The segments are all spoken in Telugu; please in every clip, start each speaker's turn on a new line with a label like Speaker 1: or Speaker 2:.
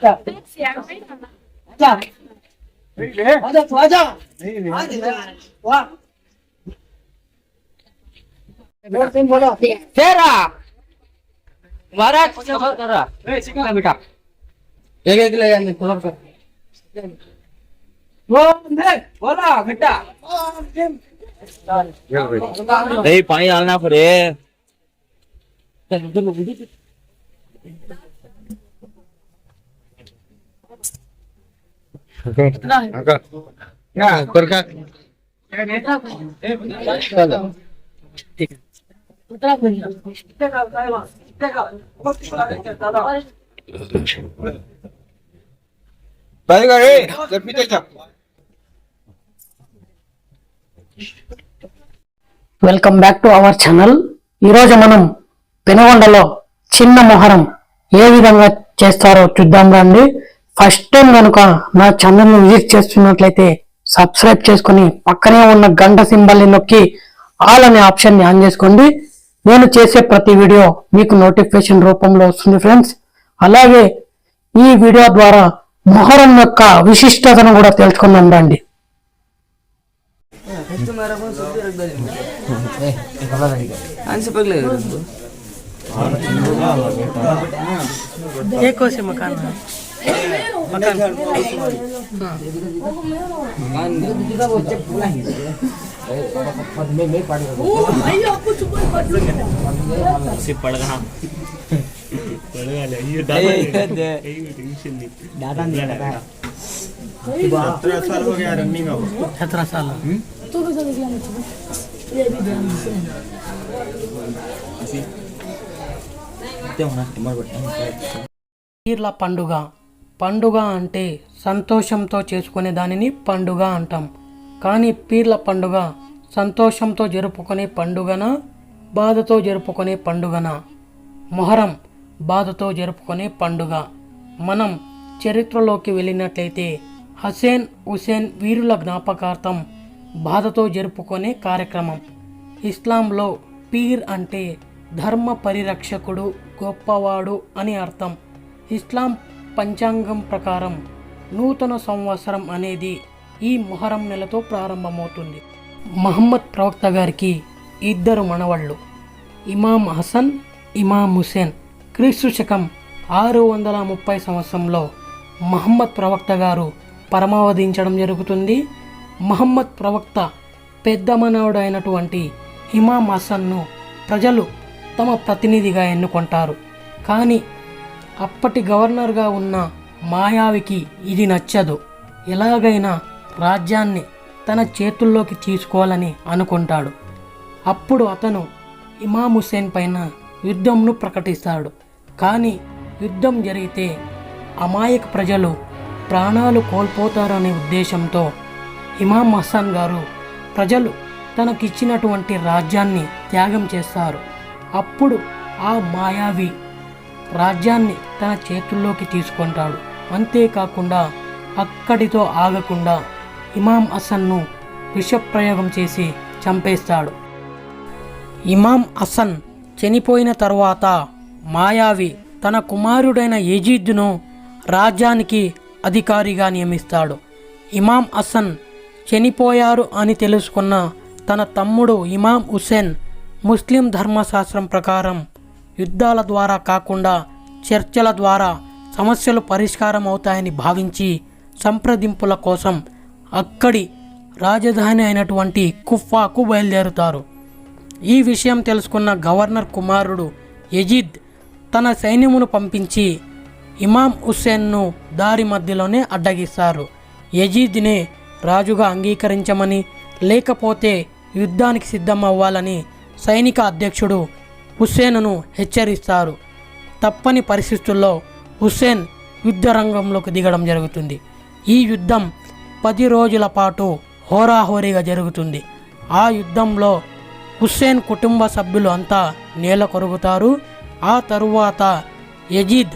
Speaker 1: 자, 내일에 맞아
Speaker 2: 좋아하자.
Speaker 1: 내일에. 아, 내일에. 와. 뭘좀 보라.
Speaker 2: 테라. 말아 저거 따라. 네, 지금 갑니까? 얘기해길래 얘는 돌아가. 와, 네. 보라, 갔다. 아, 좀. 내 방이 안 나버려. 자, 좀 보지.
Speaker 3: Welcome back to our channel ఈరోజు మనం పెనుగొండలో చిన్న మొహరం ఏ విధంగా చేస్తారో చూద్దాం రండి. ఫస్ట్ టైం కనుక నా ఛానల్ ని విజిట్ చేస్తున్నట్లయితే సబ్స్క్రైబ్ చేసుకొని పక్కనే ఉన్న గంట సింబల్ ని నొక్కి ఆల్ అనే ఆప్షన్ ని ఆన్ చేసుకోండి నేను చేసే ప్రతి వీడియో మీకు నోటిఫికేషన్ రూపంలో వస్తుంది ఫ్రెండ్స్ అలాగే ఈ వీడియో ద్వారా మొహరం యొక్క విశిష్టతను కూడా తెలుసుకుందాం రండి एक कोसे मकान है सत्रह साल పీర్ల పండుగ పండుగ అంటే సంతోషంతో చేసుకునే దానిని పండుగ అంటాం. కానీ పీర్ల పండుగ సంతోషంతో జరుపుకునే పండుగన బాధతో జరుపుకునే పండుగన? మొహరం బాధతో జరుపుకునే పండుగ. మనం చరిత్రలోకి వెళ్ళినట్లయితే హసేన్ హుసేన్ వీరుల జ్ఞాపకార్థం బాధతో జరుపుకునే కార్యక్రమం. ఇస్లాంలో పీర్ అంటే ధర్మ పరిరక్షకుడు గొప్పవాడు అని అర్థం. ఇస్లాం పంచాంగం ప్రకారం నూతన సంవత్సరం అనేది ఈ మొహరం నెలతో ప్రారంభమవుతుంది. మహమ్మద్ ప్రవక్త గారికి ఇద్దరు మనవళ్ళు ఇమాం హసన్ ఇమాం హుసేన్. క్రీస్తు శకం ఆరు వందల ముప్పై సంవత్సరంలో మహమ్మద్ ప్రవక్త గారు పరమావధించడం జరుగుతుంది. మహమ్మద్ ప్రవక్త పెద్ద మనవడు అయినటువంటి ఇమాం హసన్ను ప్రజలు తమ ప్రతినిధిగా ఎన్నుకుంటారు. కానీ అప్పటి గవర్నర్గా ఉన్న మాయావికి ఇది నచ్చదు. ఎలాగైనా రాజ్యాన్ని తన చేతుల్లోకి తీసుకోవాలని అనుకుంటాడు. అప్పుడు అతను ఇమాం హుస్సేన్ పైన యుద్ధంను ప్రకటిస్తాడు. కానీ యుద్ధం జరిగితే అమాయక ప్రజలు ప్రాణాలు కోల్పోతారనే ఉద్దేశంతో ఇమాం హసన్ గారు ప్రజలు తనకిచ్చినటువంటి రాజ్యాన్ని త్యాగం చేస్తారు. అప్పుడు ఆ మాయావి రాజ్యాన్ని తన చేతుల్లోకి తీసుకుంటాడు. అంతేకాకుండా అక్కడితో ఆగకుండా ఇమాం హసన్ను విషప్రయోగం చేసి చంపేస్తాడు. ఇమాం హసన్ చనిపోయిన తరువాత మాయావి తన కుమారుడైన యజీద్ను రాజ్యానికి అధికారిగా నియమిస్తాడు. ఇమాం హసన్ చనిపోయారు అని తెలుసుకున్న తన తమ్ముడు ఇమాం హుసేన్ ముస్లిం ధర్మశాస్త్రం ప్రకారం యుద్ధాల ద్వారా కాకుండా చర్చల ద్వారా సమస్యలు పరిష్కారం అవుతాయని భావించి సంప్రదింపుల కోసం అక్కడి రాజధాని అయినటువంటి కుఫాకు బయలుదేరుతారు. ఈ విషయం తెలుసుకున్న గవర్నర్ కుమారుడు యజీద్ తన సైన్యమును పంపించి ఇమాం హుస్సేన్ను దారి మధ్యలోనే అడ్డగిస్తారు యజీద్నే రాజుగా అంగీకరించమని లేకపోతే యుద్ధానికి సిద్ధమవ్వాలని సైనిక అధ్యక్షుడు హుస్సేన్ను హెచ్చరిస్తారు. తప్పని పరిస్థితుల్లో హుస్సేన్ యుద్ధ రంగంలోకి దిగడం జరుగుతుంది. ఈ యుద్ధం పది రోజుల పాటు హోరాహోరీగా జరుగుతుంది. ఆ యుద్ధంలో హుస్సేన్ కుటుంబ సభ్యులు అంతా నేల కొరుగుతారు ఆ తరువాత యజీద్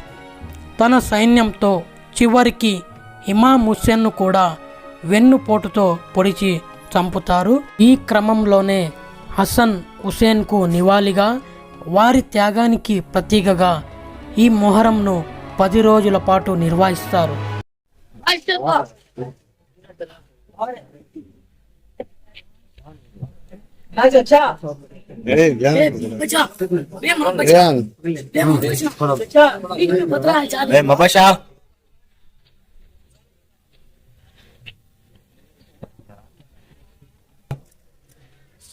Speaker 3: తన సైన్యంతో చివరికి ఇమాం హుస్సేన్ను కూడా వెన్నుపోటుతో పొడిచి చంపుతారు. ఈ క్రమంలోనే హసన్ హుసేన్కు నివాళిగా వారి త్యాగానికి ప్రతీకగా ఈ మొహరంను పది రోజుల పాటు నిర్వహిస్తారు.
Speaker 2: మబాషా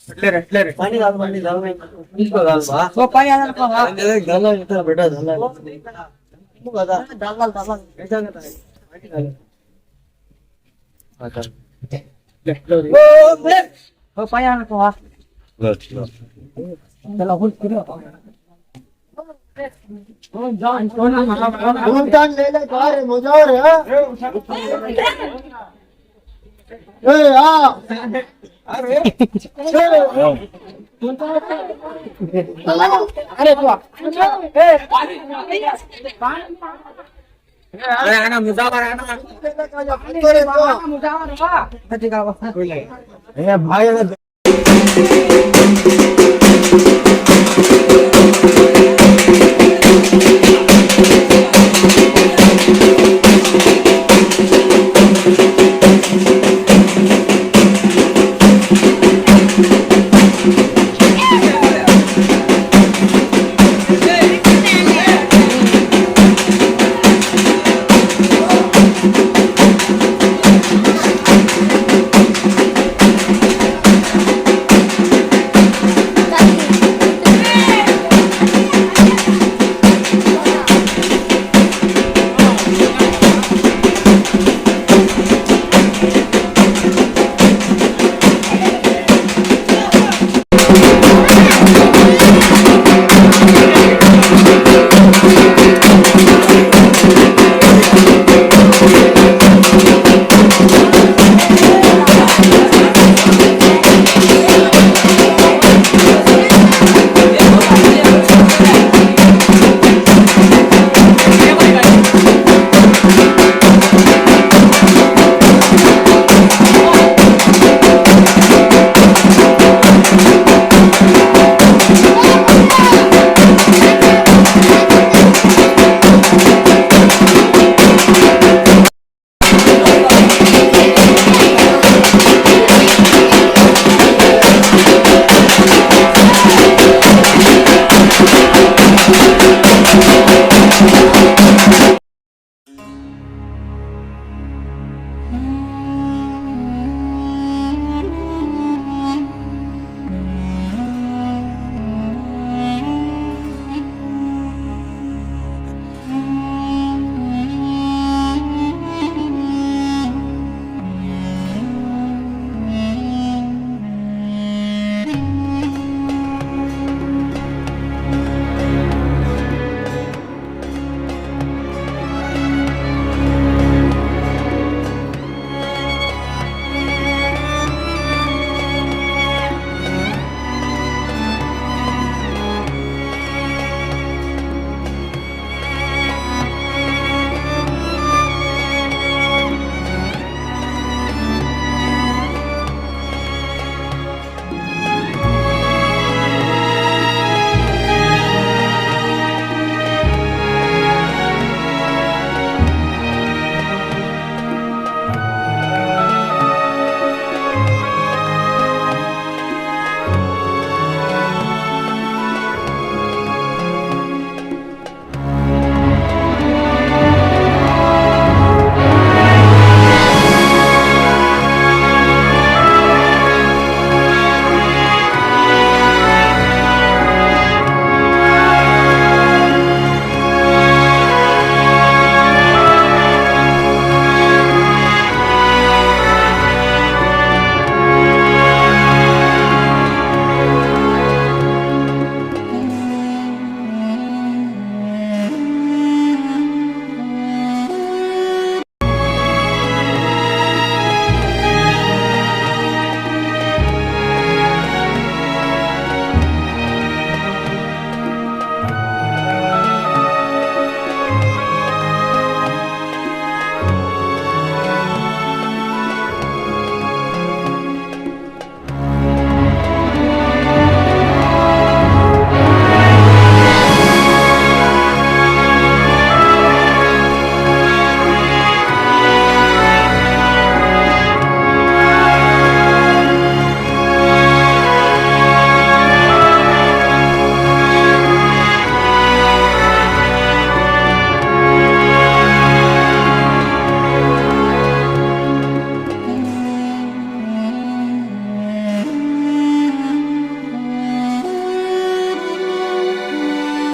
Speaker 1: పని కాదు పని
Speaker 2: తీసుకోగలవా పని అదనుకోవాలి బిడ్డ ఓ పని అనుకోవా
Speaker 1: ले ले कार मज़ा आ रहा है ए आ 아, 왜? 왜? 안에 좋아.
Speaker 2: 왜 하나 무사발 하나 하나
Speaker 1: 무사발 봐.
Speaker 2: 같이 가봐. 그래.
Speaker 1: 야, 봐야 돼.